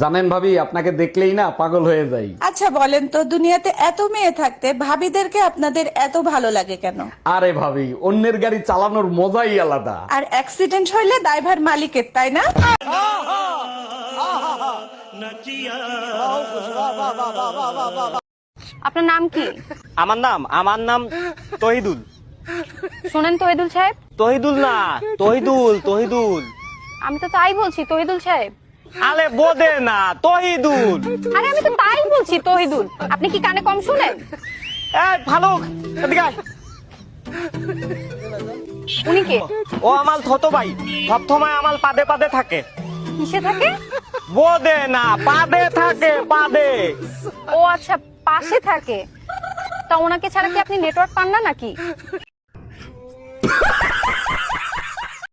জানেন ভাবি আপনাকে দেখলেই না পাগল হয়ে যাই। আচ্ছা বলেন তো দুনিয়াতে এত মেয়ে থাকতে ভাবিদেরকে আপনাদের এত ভালো লাগে কেন? আরে ভাবি অন্যের গাড়ি চালানোর মজাই আলাদা। আর অ্যাক্সিডেন্ট হইলে ড্রাইভার মালিকের তাই না? আপনার নাম কি? আমার নাম আমার নাম তহিদুল। শোনেন তহিদুল সাহেব। তহিদুল না তহিদুল তহিদুল। আমি তো তাই বলছি তহিদুল সাহেব। আরে বোদে না তহিদুল। আরে আমি তো তাই বলছি তহিদুল। আপনি কি কানে কম শুনেন? এই ফালুক এদিকে আয়। উনি কে? ও আমার ছোট ভাই সবসময় আমার পাদে পাদে থাকে। কিসে থাকে? বোদে না পাদে থাকে পাদে। ও আচ্ছা পাশে থাকে। তা ওনাকে ছাড়া কি আপনি নেটওয়ার্ক পান না নাকি?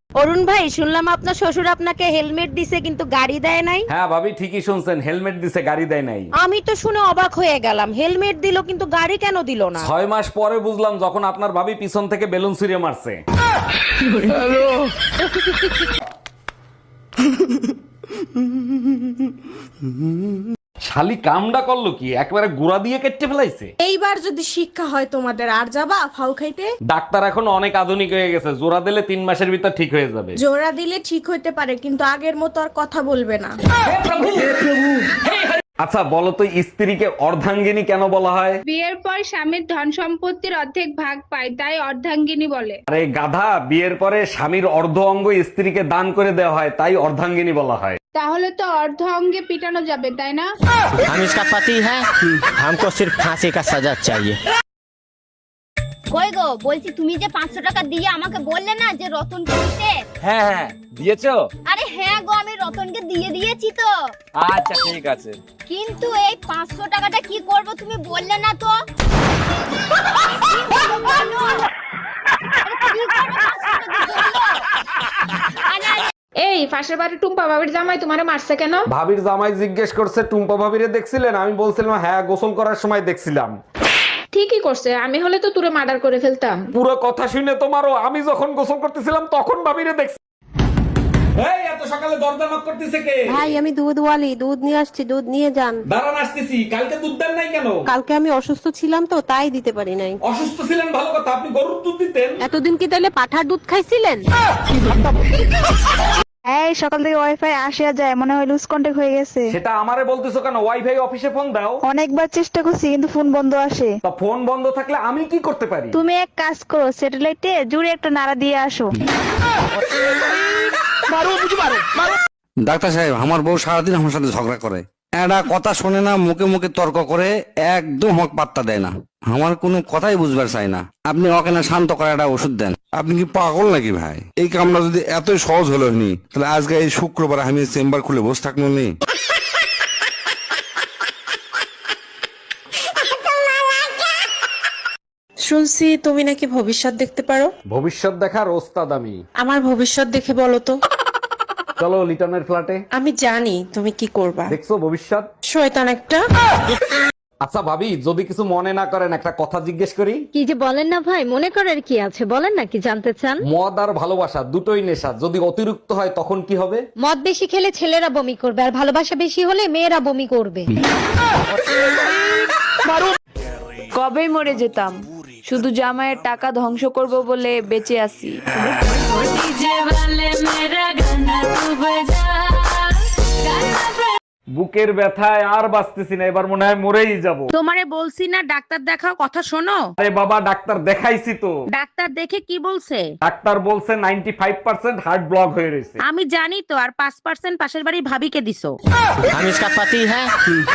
অরুণ ভাই শুনলাম আপনার শ্বশুর আপনাকে হেলমেট দিছে কিন্তু গাড়ি দেয় নাই। হ্যাঁ ভাবি ঠিকই শুনছেন হেলমেট দিছে গাড়ি দেয় নাই। আমি তো শুনে অবাক হয়ে গেলাম হেলমেট দিল কিন্তু গাড়ি কেন দিল না? ছয় মাস পরে বুঝলাম যখন আপনার ভাবি পিছন থেকে বেলুন ছিঁড়ে মারছে। শালি কামডা করল কি? একবারে গুড়া দিয়ে কেটে ফেলাইছে? এইবার যদি শিক্ষা হয় তোমাদের আর যাবা ফাউ খাইতে? ডাক্তার এখন অনেক আধুনিক হয়ে গেছে জোড়া দিলে তিন মাসের ভিতর ঠিক হয়ে যাবে। জোড়া দিলে ঠিক হইতে পারে কিন্তু আগের মতো আর কথা বলবে না। আচ্ছা বলো তো স্ত্রীকে অর্ধাঙ্গিনী কেন বলা হয়? বিয়ের পর স্বামীর ধন সম্পত্তির অর্ধেক ভাগ পায় তাই অর্ধাঙ্গিনী বলে। আরে গাধা বিয়ের পরে স্বামীর অর্ধ অঙ্গ স্ত্রীকে দান করে দেওয়া হয় তাই অর্ধাঙ্গিনী বলা হয়। তাহলে তো অর্ধ অঙ্গে পিটানো যাবে তাই না हम इसका पति है हमको सिर्फ फांसी का सजा चाहिए কই গো বলছি তুমি যে পাঁচশো টাকা দিয়ে আমাকে বললে না যে রতনকে দিতে হ্যাঁ হ্যাঁ দিয়েছো আরে হ্যাঁ গো আমি রতনকে দিয়ে দিয়েছি তো আচ্ছা ঠিক আছে কিন্তু এই পাঁচশো টাকাটা কি করব তুমি বললে না তো কি করবো বলো? আরে কি করবো এই পাশের বাড়ি টুম্পা বাবির জামাই তোমারে মারছে কেন? ভাবির জামাই জিজ্ঞেস করছে টুম্পা ভাবিরে দেখছিলেন? আমি বলছিলাম হ্যাঁ গোসল করার সময় দেখছিলাম। ঠিকই করছে আমি হলে তো তুরে মার্ডার করে ফেলতাম। পুরো কথা শুনে তোমারও আমি যখন গোসল করতেছিলাম তখন ভাবিরে দেখছি। এই এত সকালে দরজা knock করতেছে কে? ভাই আমি দুধ ওয়ালি দুধ নিয়ে আসছি দুধ নিয়ে যান। দাঁড়ান আসতেছি। কালকে দুধ দেন নাই কেন? কালকে আমি অসুস্থ ছিলাম তো তাই দিতে পারি নাই। অসুস্থ ছিলেন ভালো কথা আপনি গরুর দুধ দিতেন। এতদিন কি তাহলে পাঠার দুধ খাইছিলেন? এই সকাল থেকে ওয়াইফাই আসে আর যায়। মনে হয় লুজ কন্টাক্ট হয়ে গেছে। সেটা আমারে বলতেছো কেন? ওয়াইফাই অফিসে ফোন দাও। অনেকবার চেষ্টা করছি কিন্তু ফোন বন্ধ আসে। তা ফোন বন্ধ থাকলে আমি কি করতে পারি? তুমি এক কাজ করো স্যাটেলাইটে জুড়ে একটা নাড়া দিয়ে আসো। ডাক্তার সাহেব আমার বউ সারাদিন আমার সাথে ঝগড়া করে। একটা কথা শোনে না মুখে মুখে তর্ক করে একদম হক পাত্তা দেয় না। আমার কোনো কথাই বুঝবার চাই না। আপনি ওকে না শান্ত করে একটা ওষুধ দেন। আপনি কি পাগল নাকি ভাই? এই কামটা যদি এতই সহজ হলো নি তাহলে আজকে এই শুক্রবার আমি চেম্বার খুলে বসে থাকল নি। শুনছি তুমি নাকি ভবিষ্যৎ দেখতে পারো। ভবিষ্যৎ দেখার ওস্তাদ আমি। আমার ভবিষ্যৎ দেখে বলো তো। চলো লিটনের ফ্ল্যাটে। আমি জানি তুমি কি করবা। দেখছ ভবিষ্যৎ? শয়তান একটা। আচ্ছা ভাবি যদি কিছু মনে না করেন একটা কথা জিজ্ঞেস করি। কি যে বলেন না ভাই মনে করার কি আছে? বলেন না কি জানতে চান? মদ আর ভালোবাসা দুটোই নেশা। যদি অতিরিক্ত হয় তখন কি হবে? মদ বেশি খেলে ছেলেরা বমি করবে আর ভালোবাসা বেশি হলে মেয়েরা বমি করবে। কবে মরে যেতাম শুধু জামাইয়ের টাকা ধ্বংস করব বলে বেঁচে আছি বুকের ব্যথায় আর বাঁচতেছি না এবার মনে হয় মরেই যাব তোমারে বলছি না ডাক্তার দেখাও কথা শোনো আরে বাবা ডাক্তার দেখাইছি তো ডাক্তার দেখে কি বলছে ডাক্তার বলছে ninety five percent heart block হয়ে রয়েছে আমি জানি তো আর পাঁচ পার্সেন্ট পাশের বাড়ির ভাবিকে দিছো हम इसका पति है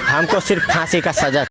हमको सिर्फ फांसी का सजा